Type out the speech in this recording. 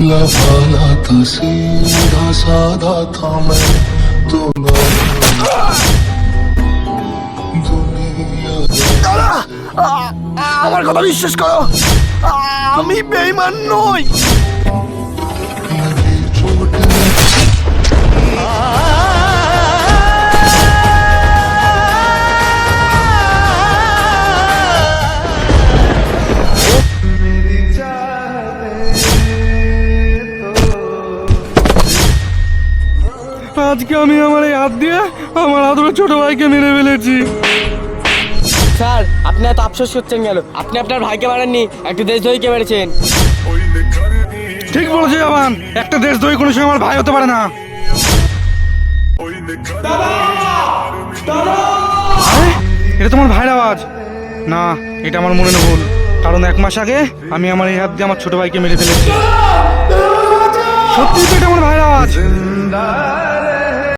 लफाना था सीधा साधा था मैं तो ना दुनिया আমার কথা বিশ্বাস করো আমি বেইমান নই আজকে আমি আমার এই হাত দিয়ে আমার আদরের ছোট ভাইকে মেরে ফেলেছি। স্যার আপনি এত আফসোস করছেন গেল আপনি আপনার ভাইকে মারেননি একটু দেশদ্রোহীকে মেরেছেন? ঠিক বলেছে জামান। একটা দেশদ্রোহী কোনো সময় আমার ভাই হতে পারে না। আরে, এটা তোমার ভাইয়ের আওয়াজ? না এটা আমার মনে ভুল। কারণ এক মাস আগে আমি আমার এই হাত দিয়ে আমার ছোট ভাইকে মেরে ফেলেছি। সত্যি তো এটা আমার ভাইয়ের আওয়াজ?